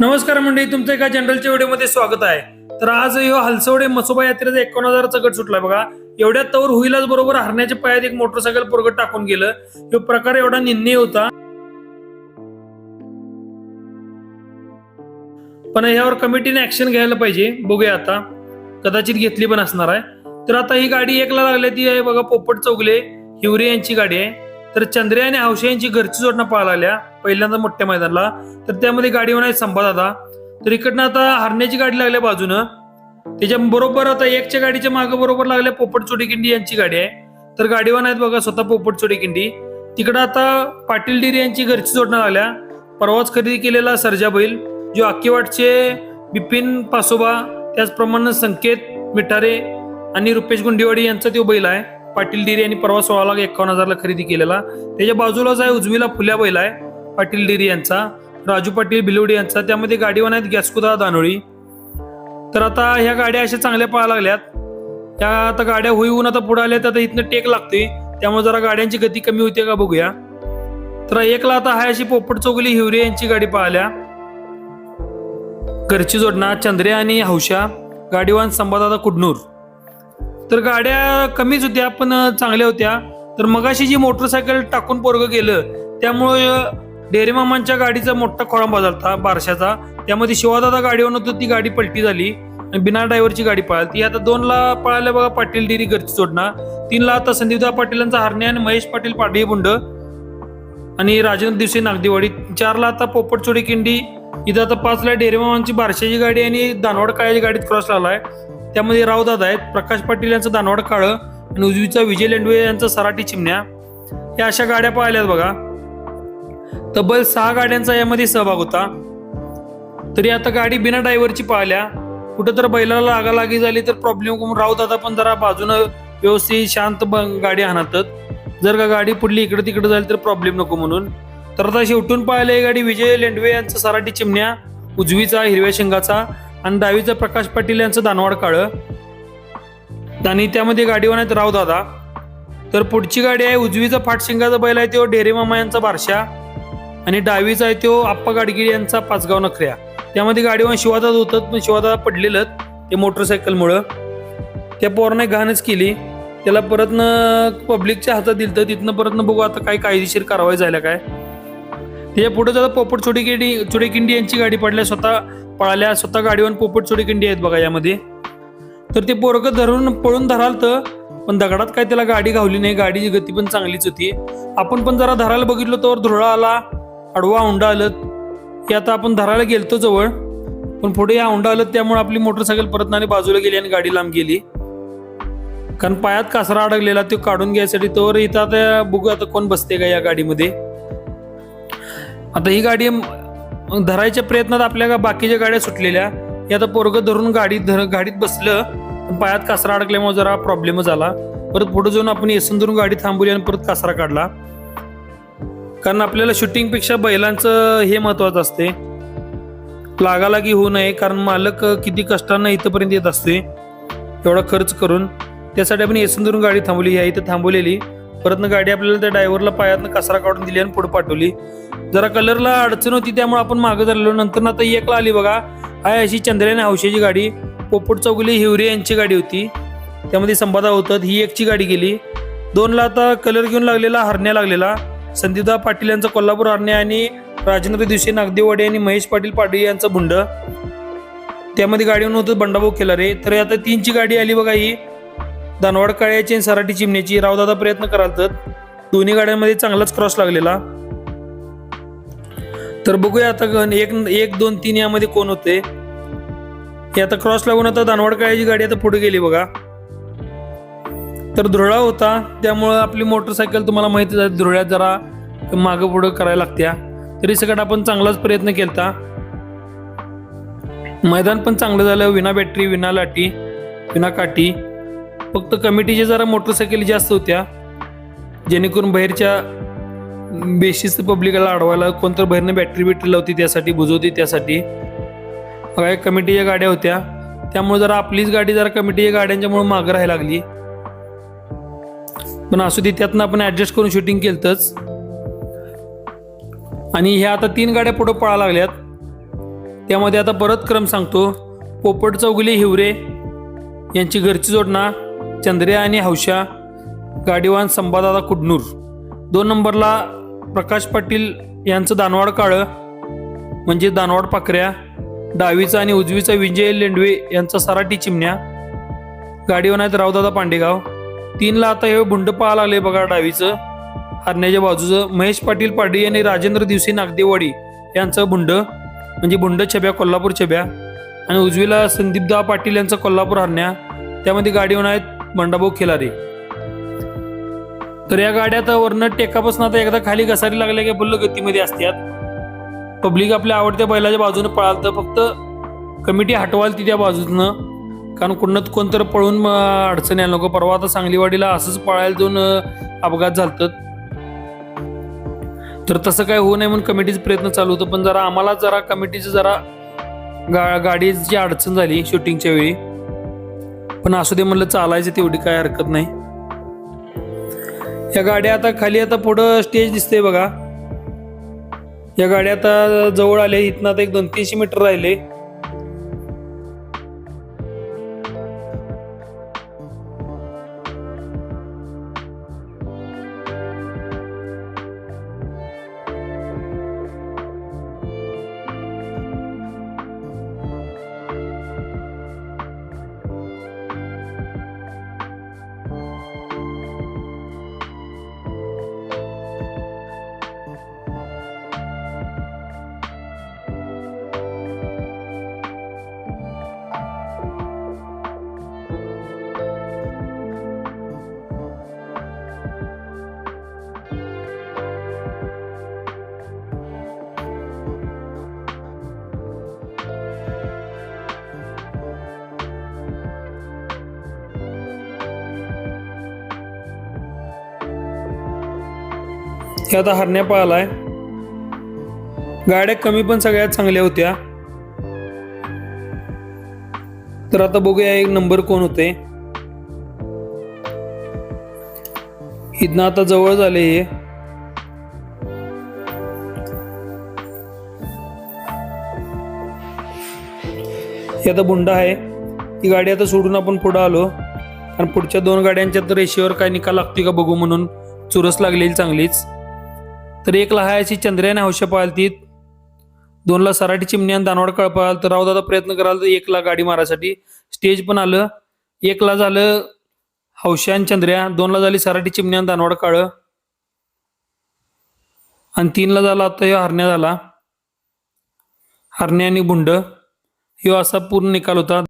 नमस्कार मंडळी तुमचं एका जनरलच्या व्हिडिओमध्ये स्वागत आहे. तर आज यो हो हलसवडे मसोबा यात्रेचा एकोण हजाराचा गट सुटला बघा. एवढ्या तवर होईलच बरोबर हरण्याच्या पायात एक मोटरसायकल पोरगट टाकून गेलं. ह्यो प्रकार एवढा निंदनीय होता. पण यावर कमिटीने ऍक्शन घ्यायला पाहिजे. बघूया आता. कदाचित घेतली पण असणार आहे. तर आता ही गाडी एकला लागली ती आहे बघा पोपट चौगले. हिवरे यांची गाडी आहे. तर चंद्रे आणि हौशे यांची घरची जोडणं पाहायला आल्या पहिल्यांदा मोठ्या मैदानाला. तर त्यामध्ये गाडी होणार संभा दादा तर इकडनं आता हरण्याची गाडी लागल्या बाजूनं. त्याच्या बरोबर आता एकच्या गाडीच्या मागे बरोबर लागल्या पोपट चोडीकिंडी यांची गाडी आहे. तर गाडीवान आहेत बघा स्वतः पोपट चोडीकिंडी. तिकडं आता पाटील डिरी यांची घरची जोडणं लागल्या. परवाच खरेदी केलेला सर्जा बैल जो आक्कीवाटचे बिपिन पासोबा त्याचप्रमाणे संकेत मिठारे आणि रुपेश गुंडेवाडी यांचा तो बैल आहे. पाटील डिरी यांनी परवा सोळा लाख एकावन्न हजारला खरेदी केलेला. त्याच्या बाजूलाच आहे उजवीला फुल्या बैल आहे पाटील डिरी यांचा. राजू पाटील बिलोडी यांचा. त्यामध्ये गाडीवान आहेत गॅसकुदा दानोळी. तर आता ह्या गाड्या अशा चांगल्या पाहायला लागल्यात. त्या आता गाड्या होईहून आता पुढे आल्या आता इथनं टेक लागते त्यामुळे जरा गाड्यांची गती कमी होते का बघूया. तर एकला आता हाय अशी पोपट चौगली हिवरे यांची गाडी पाहिल्या घरची जोडणा चंद्रे आणि हौशा. गाडीवान संभादादा कुडनूर. तर गाड्या कमीच होत्या पण चांगल्या होत्या. तर मगाशी जी मोटरसायकल टाकून पोरग गेलं त्यामुळं डेअरी मामांच्या गाडीचा मोठा खोळंबा झाला बारशाचा. त्यामध्ये शिवादादा गाडीवर होतं ती गाडी पलटी झाली. आणि बिना ड्रायव्हरची गाडी पळाली. ती आता दोनला पळाल्या बघा पाटील डेअरी घरची सोडणार तीनला आता संदीपदा पाटीलांचा हरणे आणि महेश पाटील पाडवी बुंड. आणि राजेंद्र दिवशी नागदेवाडी. चारला आता पोपट चोडी किंडी. इथं आता पाचला डेअरी मामांची बारशाची गाडी आणि दानवड काळ्याची गाडीत क्रॉस लावलाय त्यामध्ये रावदादा आहेत प्रकाश पाटील यांचं दानवाड काळं आणि उजवीचा विजय लेंडवे यांचा सराटी चिमण्या. या अशा गाड्या पाहिल्यात बघा. तब्बल सहा गाड्यांचा यामध्ये सहभाग होता. तरी आता गाडी बिना ड्रायव्हरची पाहिल्या. कुठं तर बैलाला लागालागी झाली तर प्रॉब्लेम करून पण जरा बाजूनं व्यवस्थित शांत ब- गाडी हाणतात. जर का गाडी पुढली इकडे तिकडे झाली तर प्रॉब्लेम नको म्हणून. तर आता शेवटून पाहिलं ही गाडी विजय लेंडवे यांचा सराटी चिमण्या उजवीचा हिरव्या शिंगाचा. आणि डावीचा प्रकाश पाटील यांचं दानवाड काळं. आणि त्यामध्ये गाडीवान आहेत राव दादा. तर पुढची गाडी आहे उजवीचा फाटशिंगाचा बैल आहे तो डेरे मामा यांचा बारशा. आणि डावीचा आहे तो आप्पा गाडगिरी यांचा पाचगाव नखऱ्या. त्यामध्ये गाडीवान शिवादात होतात पण शिवादादा पडलेलं ते मोटरसायकलमुळं. त्या पोराने घाणच केली. त्याला परतनं पब्लिकच्या हातात दिलं तर तिथनं परतनं बघू आता काय कायदेशीर कारवाई झाल्या काय. हे पुढे जाता पोपट चोडीकिंडी चोडीकिंडी यांची गाडी पडल्या स्वतः पळाल्या स्वतः गाडीवर पोपट चोडीकिंडी आहेत बघा यामध्ये. तर ते पोरग धरून पळून धराल तर पण दगडात काय त्याला गाडी घावली नाही गाडीची गती पण चांगलीच होती. आपण पण जरा धरायला बघितलं तर धुळा आला आडवा औंडा आलं. हे आता आपण धरायला गेलतो जवळ पण पुढे या औंडा आलं त्यामुळे आपली मोटरसायकल परत आणि बाजूला गेली आणि गाडी लांब गेली. कारण पायात कासरा अडकलेला तो काढून घ्यायसाठी तोवर इथं आता बघू आता कोण बसते का या गाडीमध्ये. आता ही गाडी धरायच्या प्रयत्नात आपल्या का बाकीच्या गाड्या सुटलेल्या. हे आता पोरगं धरून गाडी धर गाडीत बसलं. पण पायात कासरा अडकल्यामुळे जरा प्रॉब्लेम झाला. परत पुढे जाऊन आपण येसून धरून गाडी थांबवली आणि परत कासरा काढला. कारण आपल्याला शूटिंगपेक्षा बैलांचं हे महत्वाचं असते. लागालागी होऊ नये कारण मालक किती कष्टांना इथंपर्यंत येत असते. एवढा खर्च करून. त्यासाठी आपण येसून धरून गाडी थांबवली. ह्या इथं थांबवलेली. परतनं गाडी आपल्याला त्या ड्रायव्हरला पायातनं कचरा काढून दिली आणि पुढे पाठवली. जरा कलरला अडचण होती त्यामुळे आपण मागं झालेलो नंतर आता एकला आली बघा. हाय अशी चंद्र्याने हौशेची गाडी. पोपट चौगुली हिवरे यांची गाडी होती. त्यामध्ये संपादा होतात. ही एकची गाडी गेली. दोनला आता कलर घेऊन लागलेला हरण्या लागलेला. संदीपदा पाटील यांचा कोल्हापूर हरण्या आणि राजेंद्र दिवशी नागदेववाडे आणि महेश पाटील पाटील यांचं बुंड त्यामध्ये गाडीवर होतं बंडाभाऊ केला रे तर आता तीनची गाडी आली बघा ही. दानवाड काळ्याची आणि सराटी चिमण्याची रावदादा प्रयत्न कराल तर? दोन्ही गाड्यांमध्ये चांगलाच क्रॉस लागलेला. तर बघूया आता गण- एक एक दोन तीन यामध्ये कोण होते? हे आता क्रॉस लागून आता दानवाड काळ्याची गाडी आता पुढे गेली बघा. तर धुरळा होता त्यामुळं आपली मोटरसायकल तुम्हाला माहिती आहे धुरळ्यात जरा मागं पुढं करायला लागत्या. तरी सगळं आपण चांगलाच प्रयत्न केलता. मैदान पण चांगलं झालं विना बॅटरी विना लाटी विना काठी. फक्त कमिटीच्या जरा मोटरसायकली जास्त होत्या. जेणेकरून बाहेरच्या बेसिस पब्लिकला अडवायला कोणतर बाहेरनं बॅटरी बिटरी लावती त्यासाठी बुजवती त्यासाठी. काय कमिटीच्या गाड्या होत्या. त्यामुळे जरा आपलीच गाडी जरा कमिटीच्या गाड्यांच्यामुळे मागं राहायला लागली. पण असू दे त्यातनं आपण ॲडजस्ट करून शूटिंग केलंच आणि ह्या आता तीन गाड्या पुढं पळा लागल्यात. त्यामध्ये आता परत क्रम सांगतो. पोपट चौगुले हिवरे यांची घरची जोडणा. चंद्र्या आणि हौशा गाडीवान संभादादा कुडनूर. दोन नंबरला प्रकाश पाटील यांचं दानवाड काळं म्हणजे दानवाड पाकऱ्या डावीचा आणि उजवीचा विजय लेंडवे यांचा सराटी चिमण्या. गाडीवान आहेत रावदादा पांडेगाव. तीनला आता हे बुंड पाहा लागले बघा डावीचं हरण्याच्या बाजूचं. महेश पाटील पाडी आणि राजेंद्र दिवसी नागदेवाडी यांचं बुंड म्हणजे बुंड छब्या कोल्हापूर छब्या. आणि उजवीला संदीपदा पाटील यांचं कोल्हापूर हरण्या. त्यामध्ये गाडीवान आहेत बंडाभाऊ खिलारे. तर या गाड्या आता वरनं टेकापासून आता एकदा खाली घसारी लागल्या की बुल्ल गतीमध्ये असतात पब्लिक आपल्या आवडत्या बैलाच्या बाजूने पळाल तर फक्त कमिटी हटवाल ती त्या बाजूनं. कारण कुणात कोणतर पळून अडचण यायला नको. परवा आता सांगलीवाडीला असंच पळायला दोन अपघात झालतात तर तसं काय होऊ नये म्हणून कमिटीचा प्रयत्न चालू होतं. पण जरा आम्हाला जरा कमिटीचं जरा गा गाडीची अडचण झाली शूटिंगच्या वेळी. पण असू दे म्हणलं चालायचं तेवढी काय हरकत नाही. या गाड्या आता खाली आता पुढं स्टेज दिसते बघा. या गाड्या आता जवळ आले इथनं आता एक दोन तीनशे मीटर राहिले. हे आता हरण्या पाहिलाय गाड्या कमी पण सगळ्यात चांगल्या होत्या. तर आता बघूया एक नंबर कोण होते. इथनं आता जवळ झाले हे. हे आता बुंडा आहे. ही गाडी आता सोडून आपण पुढं आलो. आणि पुढच्या दोन गाड्यांच्या तर रेषेवर काय निकाल लागतोय का बघू म्हणून चुरस लागलेली चांगलीच. तर एकला हायाची चंद्र्याने हौशा ती दोनला सराठी चिमणी आणि दानवाड कळ तर रावदादा प्रयत्न कराल तर एकला गाडी मारायसाठी. स्टेज पण आलं. एकला झालं हौशा आणि चंद्र्या दोनला झाली सराठी चिमणी आणि दानवाड काळं. आणि तीनला झाला आता ह्यो हरण्या झाला. हरण्या आणि बुंड. ह्यो असा पूर्ण निकाल होता.